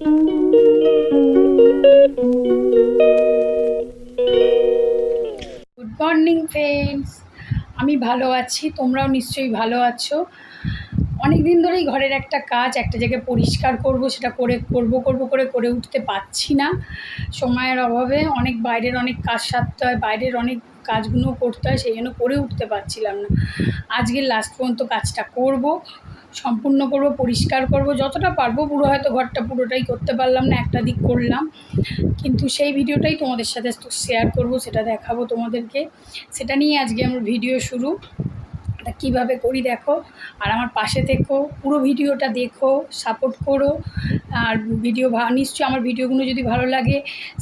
Good morning friends আমি ভালো আছি, তোমরাও নিশ্চয়ই ভালো আছো। অনেক দিন ধরেই ঘরের একটা কাজ, একটা জায়গায় পরিষ্কার করব, সেটা করে, করব করব, করে করে উঠতে পারছি না। সময়ের অভাবে অনেক বাইরের অনেক কাজ সারতে হয়, বাইরের অনেক কাজগুলো করতে হয়, সেই জন্য করে উঠতে পারছিলাম না। আজকে লাস্ট পর্যন্ত কাজটা করব। সম্পূর্ণ করব, পরিষ্কার করব, যতটা পারব পুরো হয়তো ঘরটা পুরোটাই করতে পারলাম না, একটা দিক করলাম। কিন্তু সেই ভিডিওটাই তোমাদের সাথে শেয়ার করব, সেটা দেখাবো তোমাদেরকে। সেটা নিয়ে আজকে আমার ভিডিও শুরু। তা কীভাবে করি দেখো, আর আমার পাশে থেকো, পুরো ভিডিওটা দেখো সাপোর্ট করো। আর ভিডিও নিশ্চয়ই আমার ভিডিওগুলো যদি ভালো লাগে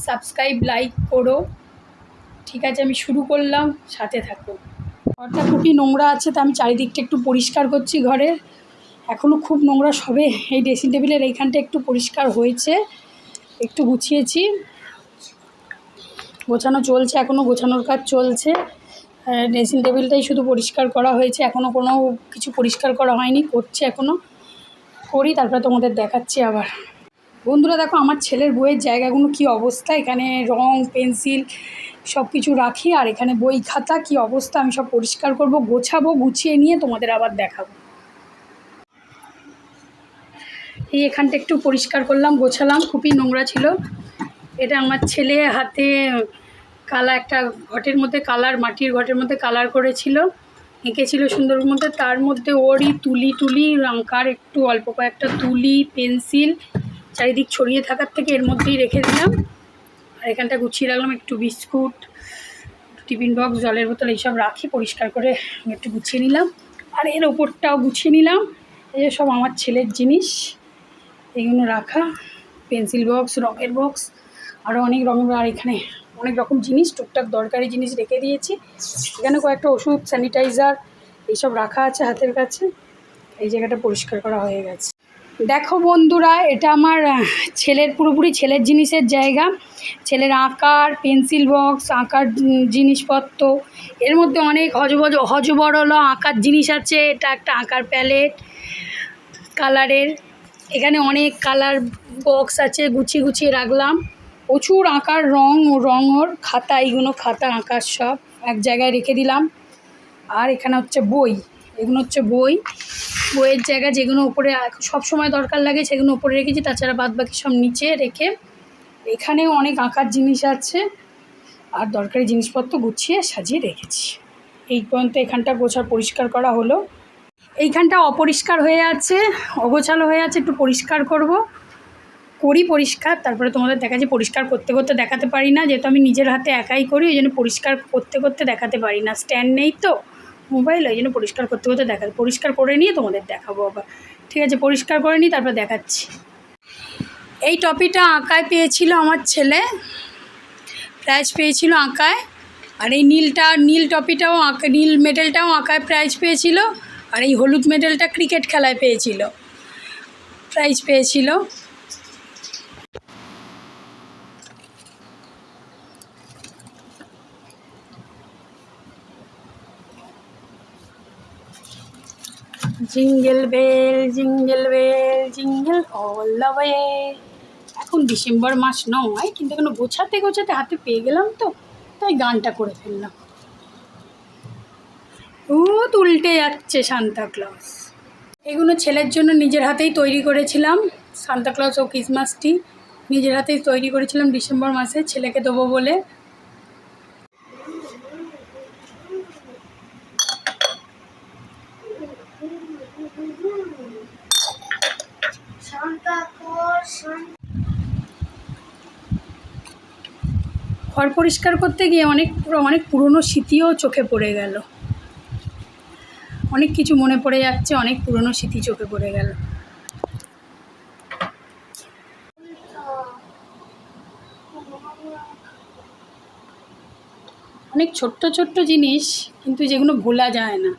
সাবস্ক্রাইব লাইক করো। ঠিক আছে, আমি শুরু করলাম, সাথে থাকো। ঘরটা খুবই নোংরা আছে, তা আমি চারিদিকটা একটু পরিষ্কার করছি ঘরের এখনও খুব নোংরা সবে এই ড্রেসিং টেবিলের এইখানটা একটু পরিষ্কার হয়েছে। একটু গুছিয়েছি। গোছানো চলছে এখনও গোছানোর কাজ চলছে। ড্রেসিং টেবিলটাই শুধু পরিষ্কার করা হয়েছে এখনও কোনো কিছু পরিষ্কার করা হয়নি, করছে এখনও করি, তারপরে তোমাদের দেখাচ্ছি আবার। বন্ধুরা, দেখো, আমার ছেলের বইয়ের জায়গাগুলো কি অবস্থা? এখানে রং, পেন্সিল সব কিছু রাখি, আর এখানে বই খাতা, কি অবস্থা? আমি সব পরিষ্কার করব, গোছাবো, গুছিয়ে নিয়ে তোমাদের আবার দেখাবো। এই এখানটা একটু পরিষ্কার করলাম, গোছালাম, খুবই নোংরা ছিল। এটা আমার ছেলে হাতে কালা একটা ঘটের মধ্যে কালার, মাটির ঘটের মধ্যে কালার করেছিল, এঁকেছিল সুন্দর মধ্যে তার মধ্যে ওরই তুলি টুলি আঁকার একটু অল্প কয়েকটা তুলি, পেন্সিল, চারিদিক ছড়িয়ে থাকার থেকে এর মধ্যেই রেখে দিলাম। আর এখানটা গুছিয়ে রাখলাম, একটু বিস্কুট, টিফিন বক্স, জলের বোতল এইসব রাখি, পরিষ্কার করে একটু গুছিয়ে নিলাম। আর এর ওপরটাও গুছিয়ে নিলাম। এই সব আমার ছেলের জিনিস। এইগুলো রাখা। পেন্সিল বক্স, রঙের বক্স আরও অনেক রঙের আর এখানে অনেক রকম জিনিস, টুকটাক দরকারি জিনিস রেখে দিয়েছি। এখানে কয়েকটা ওষুধ, স্যানিটাইজার, এইসব রাখা আছে হাতের কাছে। এই জায়গাটা পরিষ্কার করা হয়ে গেছে। দেখো বন্ধুরা, এটা আমার ছেলের, পুরোপুরি ছেলের জিনিসের জায়গা। ছেলের আঁকার, পেন্সিল বক্স, আঁকার জিনিসপত্র। এর মধ্যে অনেক হজবজ, হজবরল আঁকার জিনিস আছে। এটা একটা আঁকার প্যালেট, কালারের। এখানে অনেক কালার বক্স আছে, গুছিয়ে গুছিয়ে রাখলাম। প্রচুর আঁকার রং ও রঙ ওর, খাতা, এইগুলো খাতা আঁকার সব এক জায়গায় রেখে দিলাম। আর এখানে হচ্ছে বই, এগুলো হচ্ছে বই। বইয়ের জায়গা যেগুলো উপরে সব সময় দরকার লাগে সেগুলো উপরে রেখেছি, তাছাড়া বাদ বাকি সব নিচে রেখে এখানেও অনেক আঁকার জিনিস আছে। আর দরকারি জিনিসপত্র গুছিয়ে সাজিয়ে রেখেছি। এই পর্যন্ত এখানটা গোছার পরিষ্কার করা হলো। এইখানটা অপরিষ্কার হয়ে আছে, অগোছালো হয়ে আছে, একটু পরিষ্কার করব। করি পরিষ্কার, তারপরে তোমাদের দেখা যায় পরিষ্কার করতে করতে দেখাতে পারি না, যেহেতু আমি নিজের হাতে একাই করি, ওই জন্য পরিষ্কার করতে করতে দেখাতে পারি না। স্ট্যান্ড নেই তো মোবাইল ওই জন্য পরিষ্কার করতে করতে দেখা, পরিষ্কার করে নিয়ে তোমাদের দেখাবো আবার। ঠিক আছে, পরিষ্কার করে নিই তারপর দেখাচ্ছি। এই টপিটা আঁকায় পেয়েছিল আমার ছেলে প্রাইজ পেয়েছিল আঁকায়, আর এই নীলটা, নীল টপিটাও আঁকা, নীল মেডেলটাও আঁকায় প্রাইজ পেয়েছিল। আর এই হলুদ মেডেলটা ক্রিকেট খেলায় পেয়েছিল। প্রাইজ পেয়েছিল। Jingle bell jingle bell jingle the way এখন ডিসেম্বর মাস নয়, কিন্তু এখনও গোছাতে গোছাতে হাতে পেয়ে গেলাম তো, তাই গানটা করে ফেললাম। ও উল্টে যাচ্ছে সান্তা ক্লজ এগুলো ছেলের জন্য নিজের হাতেই তৈরি করেছিলাম। সান্তা ক্লজ ও ক্রিসমাসটি নিজের হাতেই তৈরি করেছিলাম ডিসেম্বর মাসে ছেলেকে দেবো বলে। ঘর পরিষ্কার করতে গিয়ে অনেক অনেক পুরনো স্মৃতিও চোখে পড়ে গেল। অনেক কিছু মনে পড়ে যাচ্ছে, অনেক পুরনো স্মৃতি চোখে পড়ে গেল। অনেক ছোট্ট ছোট্ট জিনিস, কিন্তু যেগুলো ভোলা যায় না।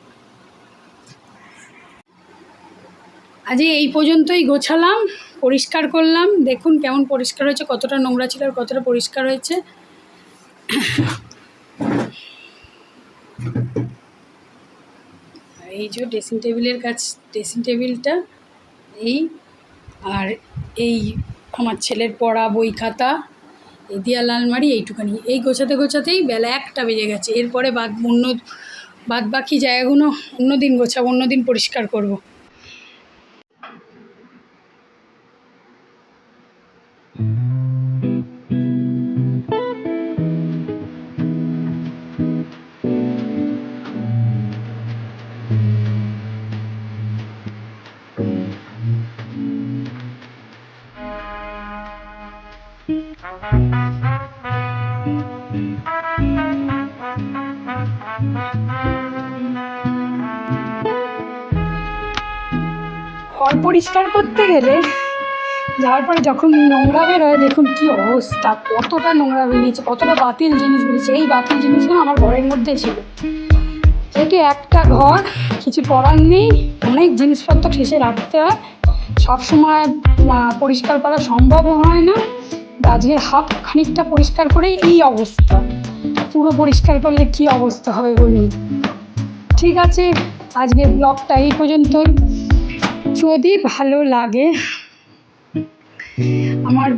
আজ এই পর্যন্তই গোছালাম, পরিষ্কার করলাম। দেখুন কেমন পরিষ্কার হয়েছে, কতটা নোংরা ছিল আর কতটা পরিষ্কার হয়েছে। এই যে ড্রেসিং টেবিলের কাছ ড্রেসিং টেবিলটা এই, আর এই আমার ছেলের পড়া বই খাতা, এই দেয়াল আলমারি, এইটুখানি এই গোছাতে গোছাতেই বেলা একটা বেজে গেছে এরপরে বাদ অন্য, বাদ বাকি জায়গাগুলো অন্য দিন গোছাবো অন্য দিন পরিষ্কার করব। ঘর পরিষ্কার করতে গেলে যাওয়ার পরে যখন নোংরা বেরোয়, দেখুন কি অবস্থা, কতটা নোংরা বেরিয়েছে, কতটা বাতিল জিনিস বেরিয়েছে। এই বাতিল জিনিসগুলো আমার ঘরের মধ্যে ছিল। যেহেতু একটা ঘর, কিছু করার নেই, অনেক জিনিসপত্র শেষে রাখতে হয়। সবসময় পরিষ্কার করা সম্ভবও হয় না। আজকে হাফ খানিকটা পরিষ্কার করে এই অবস্থা। পুরো পরিষ্কার করলে কি অবস্থা হবে বলুন? ঠিক আছে, আজকের ব্লগটা এই পর্যন্ত যদি ভালো লাগে, আমার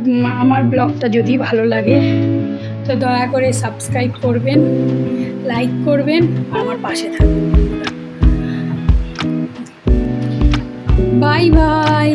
আমার ব্লগটা যদি ভালো লাগে, তো দয়া করে সাবস্ক্রাইব করবেন, লাইক করবেন, আর আমার পাশে থাকবেন। Bye bye.